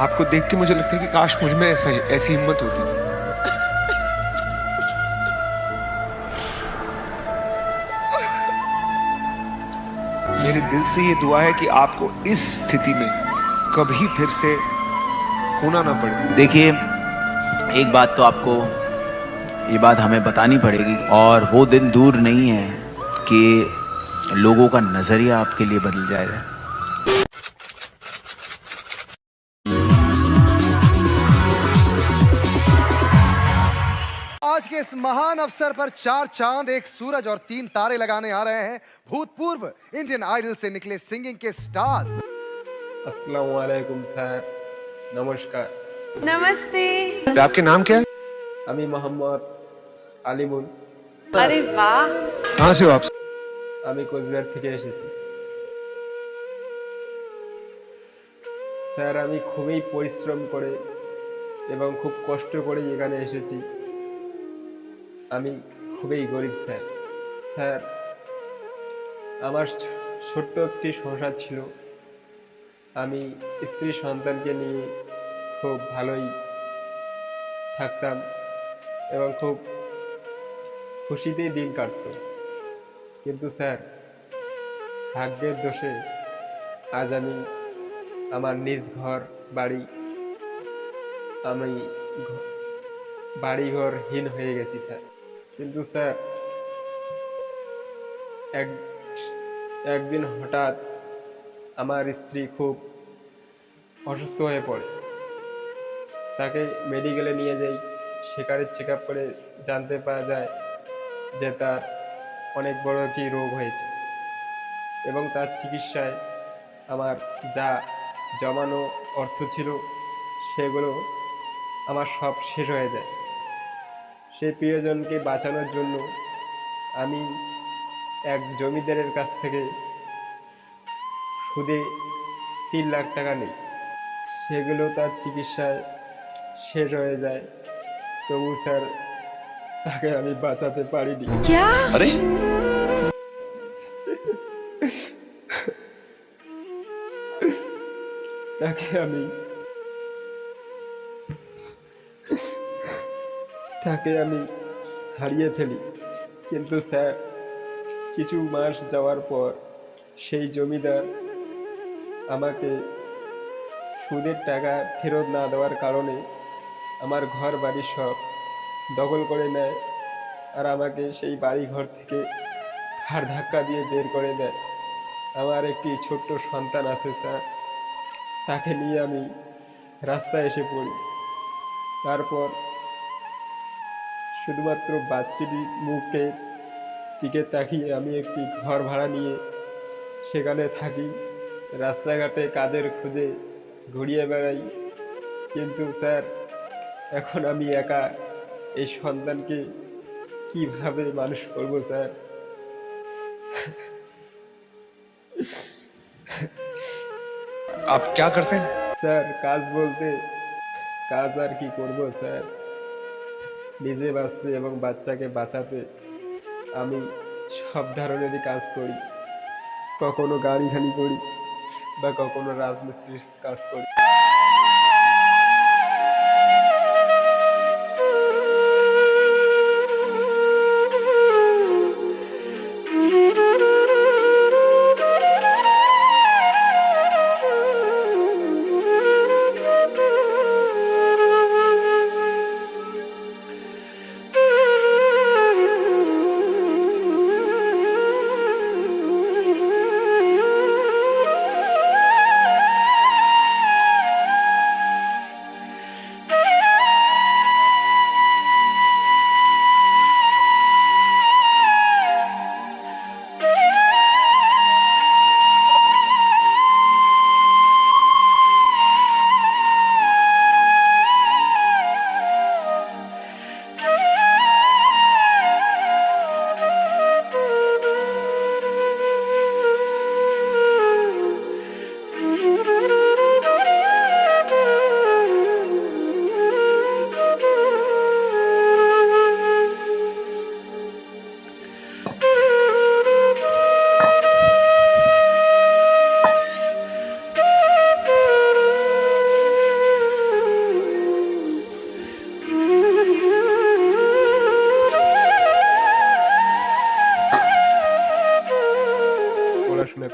आपको देख के मुझे लगता है कि काश मुझमें ऐसा ऐसी हिम्मत होती। मेरे दिल से ये दुआ है कि आपको इस स्थिति में कभी फिर से होना ना पड़े। देखिए, एक बात तो आपको, ये बात हमें बतानी पड़ेगी, और वो दिन दूर नहीं है कि लोगों का नज़रिया आपके लिए बदल जाएगा इस महान अवसर पर चार चांद एक सूरज और तीन तारे लगाने आ रहे हैं भूतपूर्व इंडियन आइडल से निकले सिंगिंग के स्टार्स আসসালামু আলাইকুম স্যার নমস্কার नमस्ते आपके नाम क्या है আমি মোহাম্মদ আলিমুল अरे वाह कहाँ से हो आप আমি কোচবিহার থেকে এসেছি স্যার আমি খুবই পরিশ্রম করে এবং খুব কষ্ট করে এখানে এসেছি আমি খুবই গরিব, স্যার। স্যার, আমার ছোট্ট একটি সংসার ছিল। আমি স্ত্রী সন্তানকে নিয়ে খুব ভালোই থাকতাম এবং খুব খুশিতেই দিন কাটত। কিন্তু স্যার, ভাগ্যের দোষে আজ আমি আমার নিজ ঘর, বাড়ি, আমি ঘ- বাড়িঘর হীন হয়ে গেছি, স্যার। কিন্তু স্যার, এক, একদিন হঠাৎ আমার স্ত্রী খুব অসুস্থ হয়ে পড়ে। তাকে মেডিকেলে নিয়ে যাই। সেখানে চেক আপ করে জানতে পারা যায় যে তার অনেক বড় একটি রোগ হয়েছে এবং তার চিকিৎসায় আমার যা জমানো অর্থ ছিল সেগুলো আমার সব শেষ হয়ে যায়। সেই প্রিয়জনকে বাঁচানোর জন্য আমি এক জমিদারের কাছ থেকে সুদে তিন লাখ টাকা নেই। সেগুলো তার চিকিৎসায় শেষ হয়ে যায়। তবু স্যার তাকে আমি বাঁচাতে পারিনি। क्या তাকে আমি তাকে আমি হারিয়ে ফেলি। কিন্তু স্যার, কিছু মাস যাওয়ার পর সেই জমিদার আমাকে সুদের টাকা ফেরত না দেওয়ার কারণে আমার ঘর বাড়ি সব দখল করে নেয় আর আমাকে সেই বাড়ি ঘর থেকে ঘাড় ধাক্কা দিয়ে বের করে দেয়। আমার একটি ছোট্ট সন্তান আছে, স্যার। তাকে নিয়ে আমি রাস্তায় এসে পড়ি। তারপর শুধুমাত্র বাচ্চাটি মুখে দিকে তাকিয়ে আমি একটি ঘর ভাড়া নিয়ে সেখানে থাকি রাস্তাঘাটে কাজের খুঁজে ঘুরিয়ে বেড়াই কিন্তু স্যার এখন আমি একা এই সন্তানকে কিভাবে মানুষ করব স্যার आप क्या करते हैं স্যার কাজ বলতে কাজ আর কি করব স্যার নিজে বাঁচতে এবং বাচ্চাকে বাঁচাতে আমি সব ধরনেরই কাজ করি। কখনো গাড়ি খালি করি বা কখনো রাজমিস্ত্রির কাজ করি।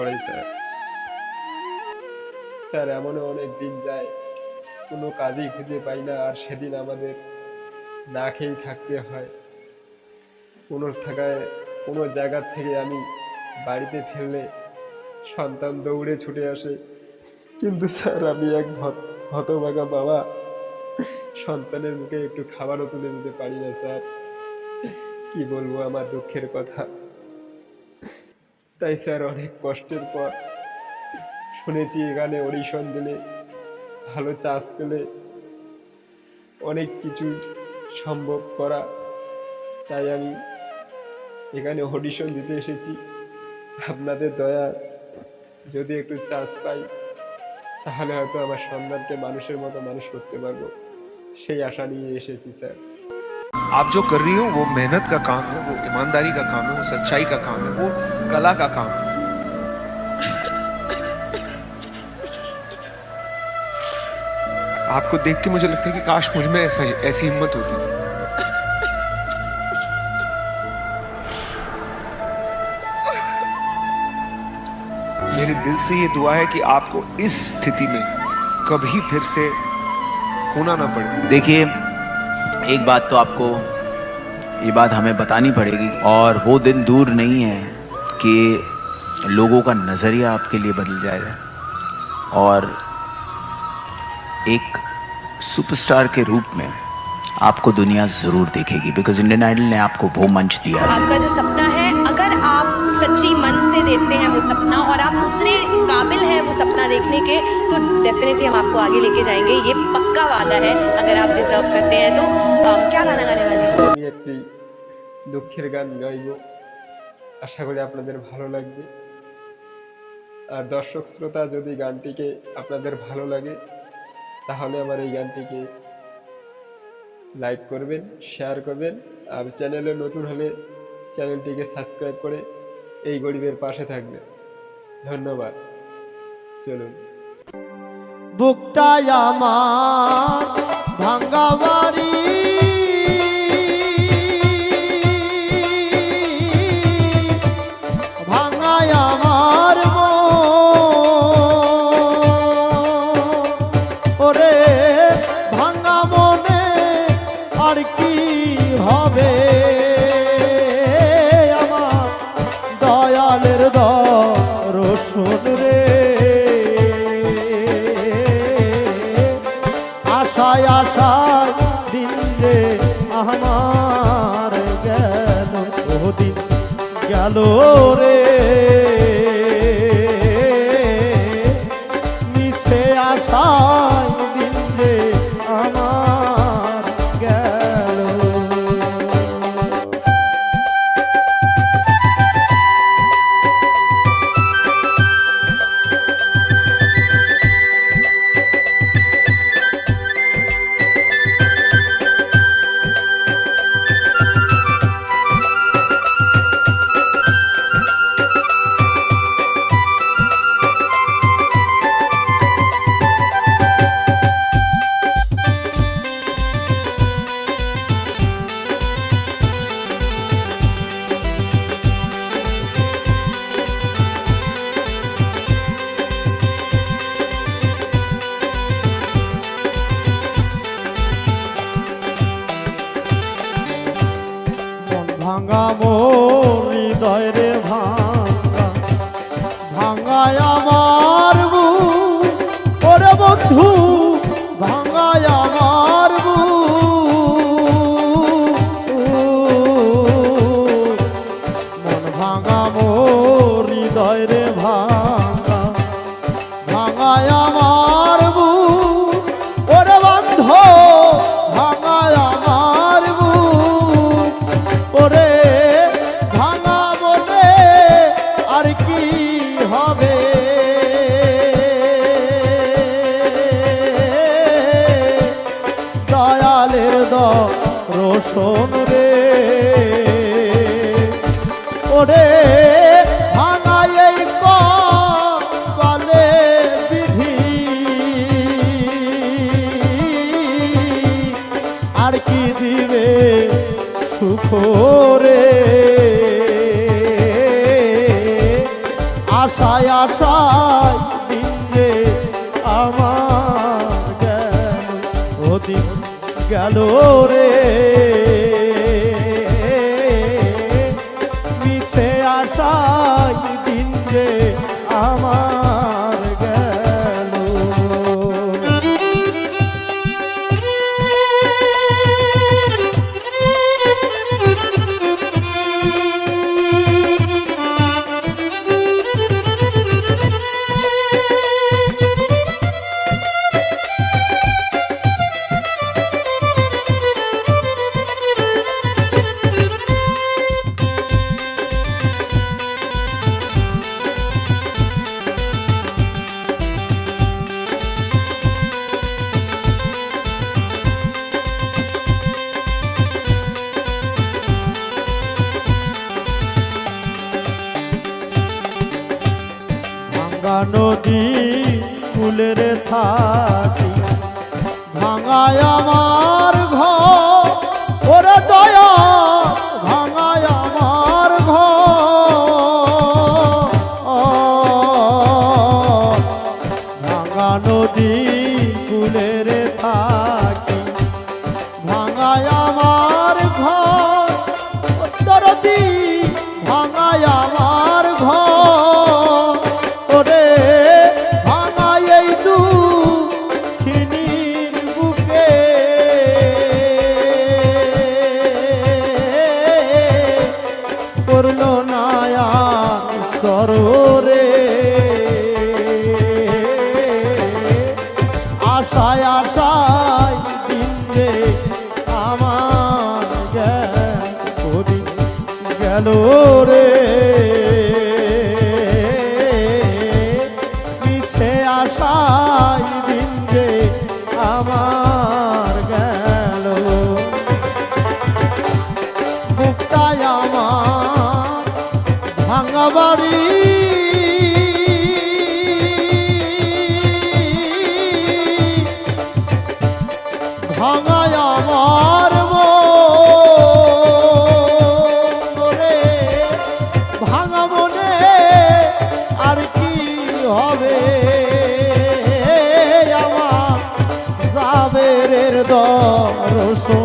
পড়েই স্যার স্যার, এমনও অনেক দিন যায়, কোনো কাজই খুঁজে পাই না, আর সেদিন আমাদের না খেয়েই থাকতে হয়। কোনো থাকায় কোনো জায়গার থেকে আমি বাড়িতে ফেললে সন্তান দৌড়ে ছুটে আসে। কিন্তু স্যার, আমি এক হতভাগা বাবা সন্তানের মুখে একটু খাবারও তুলে দিতে পারি না, স্যার। কি বলব আমার দুঃখের কথা। তাই স্যার অনেক কষ্টের পর শুনেছি এখানে অডিশন দিলে, ভালো চান্স পেলে অনেক কিছু সম্ভব করা। তাই আমি এখানে অডিশন দিতে এসেছি। আপনাদের দয়া, যদি একটু চান্স পাই, তাহলে হয়তো আমার সন্তানকে মানুষের মতো মানুষ করতে পারব। সেই আশা নিয়ে এসেছি, স্যার। आप जो कर रही हो, वो मेहनत का काम है, वो ईमानदारी का काम है, वो सच्चाई का काम है, वो कला का काम है। आपको देख के मुझे लगता है कि काश मुझमें ऐसा ऐसी हिम्मत होती। मेरे दिल से ये दुआ है कि आपको इस स्थिति में कभी फिर से होना ना पड़े। देखिए एक बात तो आपको ये बात हमें बतानी पड़ेगी, और वो दिन दूर नहीं है कि लोगों का नज़रिया आपके लिए बदल जाएगा और एक सुपरस्टार के रूप में आपको दुनिया ज़रूर देखेगी बिकॉज़ इंडियन आइडल ने आपको वो मंच दिया है। आपका जो सपना है, अगर आप सच्ची मन से देखते हैं वो सपना और आप उतने काबिल हैं वो सपना देखने के तो डेफिनेटली हम आपको आगे लेके जाएँगे। ये पक्का वादा है अगर आप डिजर्व करते हैं तो अम, क्या गाना गाने वाले हैं আমি একটি দুঃখের গান গাইব আশা করি আপনাদের ভালো লাগবে আর দর্শক শ্রোতা যদি গানটিকে আপনাদের ভালো লাগে তাহলে আমার এই গানটিকে লাইক করবেন শেয়ার করবেন আর চ্যানেলে নতুন হলে চ্যানেলটিকে সাবস্ক্রাইব করে এই গরিবের পাশে থাকবেন ধন্যবাদ চলুন বুকটায় আমার ভাঙ্গা আশায় আশায় দিন রে আমার গেল দিন গেল রে। রোশন রে। ওরে আর কি দিবে আশায় আশায় গেল রে। থাকি ভাঙায় আমার জাবেরের